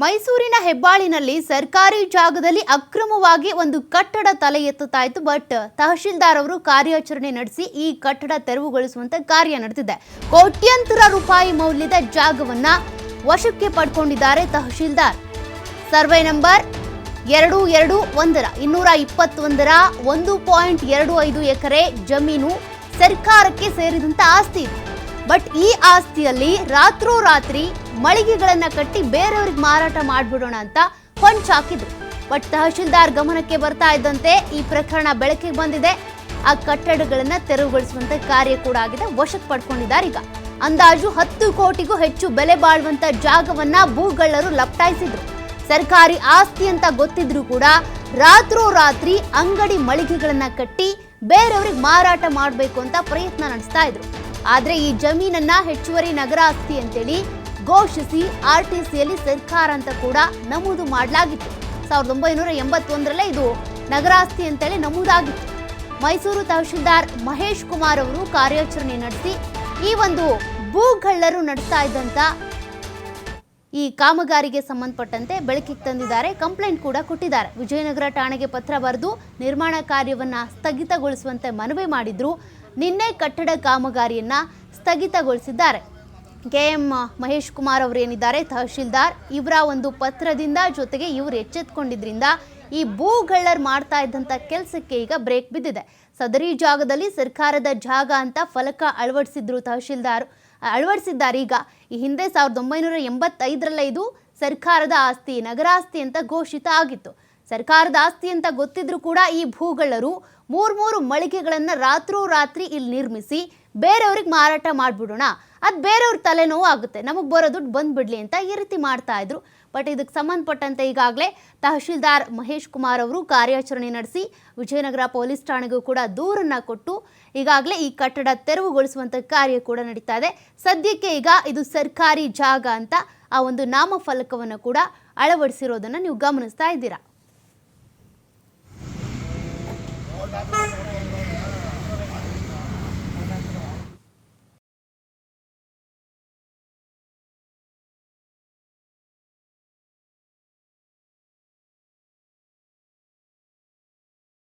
ಮೈಸೂರಿನ ಹೆಬ್ಬಾಳಿನಲ್ಲಿ ಸರ್ಕಾರಿ ಜಾಗದಲ್ಲಿ ಅಕ್ರಮವಾಗಿ ಒಂದು ಕಟ್ಟಡ ತಲೆ ಎತ್ತುತ್ತಾ ಇತ್ತು ಬಟ್ ತಹಶೀಲ್ದಾರ್ ಅವರು ಕಾರ್ಯಾಚರಣೆ ನಡೆಸಿ ಈ ಕಟ್ಟಡ ತೆರವುಗೊಳಿಸುವಂತ ಕಾರ್ಯ ನಡೆದಿದೆ. ಕೋಟ್ಯಂತರ ರೂಪಾಯಿ ಮೌಲ್ಯದ ಜಾಗವನ್ನ ವಶಕ್ಕೆ ಪಡ್ಕೊಂಡಿದ್ದಾರೆ ತಹಶೀಲ್ದಾರ್. ಸರ್ವೆ ನಂಬರ್ ಎರಡು ಎರಡು ಒಂದರ ಇನ್ನೂರ ಇಪ್ಪತ್ತೊಂದರ ಒಂದು ಪಾಯಿಂಟ್ ಎರಡು ಐದು ಎಕರೆ ಜಮೀನು ಸರ್ಕಾರಕ್ಕೆ ಸೇರಿದಂತ ಆಸ್ತಿ ಇದು. ಬಟ್ ಈ ಆಸ್ತಿಯಲ್ಲಿ ರಾತ್ರೋರಾತ್ರಿ ಮಳಿಗೆಗಳನ್ನ ಕಟ್ಟಿ ಬೇರೆಯವ್ರಿಗೆ ಮಾರಾಟ ಮಾಡಿಬಿಡೋಣ ಅಂತ ಪಂಚ್ ಹಾಕಿದ್ರು. ಬಟ್ ತಹಶೀಲ್ದಾರ್ ಗಮನಕ್ಕೆ ಬರ್ತಾ ಇದ್ದಂತೆ ಈ ಪ್ರಕರಣ ಬೆಳಕಿಗೆ ಬಂದಿದೆ. ಆ ಕಟ್ಟಡಗಳನ್ನ ತೆರವುಗೊಳಿಸುವಂತ ಕಾರ್ಯ ಕೂಡ ಆಗಿದೆ. ವಶಕ್ಕೆ ಪಡ್ಕೊಂಡಿದ್ದಾರೆ ಈಗ. ಅಂದಾಜು ಹತ್ತು ಕೋಟಿಗೂ ಹೆಚ್ಚು ಬೆಲೆ ಬಾಳುವಂತ ಜಾಗವನ್ನ ಭೂಗಳ್ಳರು ಲಪ್ಟಾಯಿಸಿದ್ರು ಸರ್ಕಾರಿ ಆಸ್ತಿ ಅಂತ ಗೊತ್ತಿದ್ರು ಕೂಡ ರಾತ್ರೋರಾತ್ರಿ ಅಂಗಡಿ ಮಳಿಗೆಗಳನ್ನ ಕಟ್ಟಿ ಬೇರೆಯವ್ರಿಗೆ ಮಾರಾಟ ಮಾಡಬೇಕು ಅಂತ ಪ್ರಯತ್ನ ನಡೆಸ್ತಾ ಇದ್ರು. ಆದ್ರೆ ಈ ಜಮೀನನ್ನ ಹೆಚ್ಚುವರಿ ನಗರ ಆಸ್ತಿ ಅಂತೇಳಿ ಘೋಷಿಸಿ ಆರ್ ಟಿ ಸಿಯಲ್ಲಿ ಸರ್ಕಾರ ಅಂತ ಕೂಡ ನಮೂದು ಮಾಡಲಾಗಿತ್ತು. ಸಾವಿರದ ಒಂಬೈನೂರ ಎಂಬತ್ತೊಂದರಲ್ಲೇ ಇದು ನಗರಾಸ್ತಿ ಅಂತೇಳಿ ನಮೂದಾಗಿತ್ತು. ಮೈಸೂರು ತಹಶೀಲ್ದಾರ್ ಮಹೇಶ್ ಕುಮಾರ್ ಅವರು ಕಾರ್ಯಾಚರಣೆ ನಡೆಸಿ ಈ ಒಂದು ಭೂಗಳ್ಳರು ನಡೆಸ್ತಾ ಇದ್ದಂತ ಈ ಕಾಮಗಾರಿಗೆ ಸಂಬಂಧಪಟ್ಟಂತೆ ಬೆಳಕಿಗೆ ತಂದಿದ್ದಾರೆ, ಕಂಪ್ಲೇಂಟ್ ಕೂಡ ಕೊಟ್ಟಿದ್ದಾರೆ. ವಿಜಯನಗರ ಠಾಣೆಗೆ ಪತ್ರ ಬರೆದು ನಿರ್ಮಾಣ ಕಾರ್ಯವನ್ನು ಸ್ಥಗಿತಗೊಳಿಸುವಂತೆ ಮನವಿ ಮಾಡಿದ್ರು. ನಿನ್ನೆ ಕಟ್ಟಡ ಕಾಮಗಾರಿಯನ್ನ ಸ್ಥಗಿತಗೊಳಿಸಿದ್ದಾರೆ. ಕೆ ಎಂ ಮಹೇಶ್ ಕುಮಾರ್ ಅವರು ಏನಿದ್ದಾರೆ? ತಹಶೀಲ್ದಾರ್ ಇವರ ಒಂದು ಪತ್ರದಿಂದ ಜೊತೆಗೆ ಇವರು ಎಚ್ಚೆತ್ಕೊಂಡಿದ್ರಿಂದ ಈ ಭೂಗಳ್ಳರ್ ಮಾಡ್ತಾ ಇದ್ದಂಥ ಕೆಲಸಕ್ಕೆ ಈಗ ಬ್ರೇಕ್ ಬಿದ್ದಿದೆ. ಸದರಿ ಜಾಗದಲ್ಲಿ ಸರ್ಕಾರದ ಜಾಗ ಅಂತ ಫಲಕ ಅಳವಡಿಸಿದ್ರು ತಹಶೀಲ್ದಾರ್, ಅಳವಡಿಸಿದ್ದಾರೆ ಈಗ. ಈ ಹಿಂದೆ ಸಾವಿರದ ಒಂಬೈನೂರ ಎಂಬತ್ತೈದರಲ್ಲೇ ಇದು ಸರ್ಕಾರದ ಆಸ್ತಿ, ನಗರಾಸ್ತಿ ಅಂತ ಘೋಷಿತ ಆಗಿತ್ತು. ಸರ್ಕಾರದ ಆಸ್ತಿ ಅಂತ ಗೊತ್ತಿದ್ರು ಕೂಡ ಈ ಭೂಗಳರು ಮೂರ್ ಮೂರು ಮಳಿಗೆಗಳನ್ನ ರಾತ್ರೋರಾತ್ರಿ ಇಲ್ಲಿ ನಿರ್ಮಿಸಿ ಬೇರೆಯವ್ರಿಗೆ ಮಾರಾಟ ಮಾಡ್ಬಿಡೋಣ. ಅದು ಬೇರೆಯವ್ರ ತಲೆನೋವು ಆಗುತ್ತೆ. ನಮಗೆ ಬರೋ ದುಡ್ಡು ಬಂದ್ಬಿಡ್ಲಿ ಅಂತ ಈ ರೀತಿ ಮಾಡ್ತಾ ಇದ್ರು. ಬಟ್ ಇದಕ್ಕೆ ಸಂಬಂಧಪಟ್ಟಂತೆ ಈಗಾಗಲೇ ತಹಶೀಲ್ದಾರ್ ಮಹೇಶ್ ಕುಮಾರ್ ಅವರು ಕಾರ್ಯಾಚರಣೆ ನಡೆಸಿ ವಿಜಯನಗರ ಪೊಲೀಸ್ ಠಾಣೆಗೂ ಕೂಡ ದೂರನ್ನ ಕೊಟ್ಟು ಈಗಾಗಲೇ ಈ ಕಟ್ಟಡ ತೆರವುಗೊಳಿಸುವಂತ ಕಾರ್ಯ ಕೂಡ ನಡೀತಾ ಇದೆ. ಸದ್ಯಕ್ಕೆ ಈಗ ಇದು ಸರ್ಕಾರಿ ಜಾಗ ಅಂತ ಆ ಒಂದು ನಾಮಫಲಕವನ್ನು ಕೂಡ ಅಳವಡಿಸಿರೋದನ್ನು ನೀವು ಗಮನಿಸ್ತಾ ಇದ್ದೀರಾ?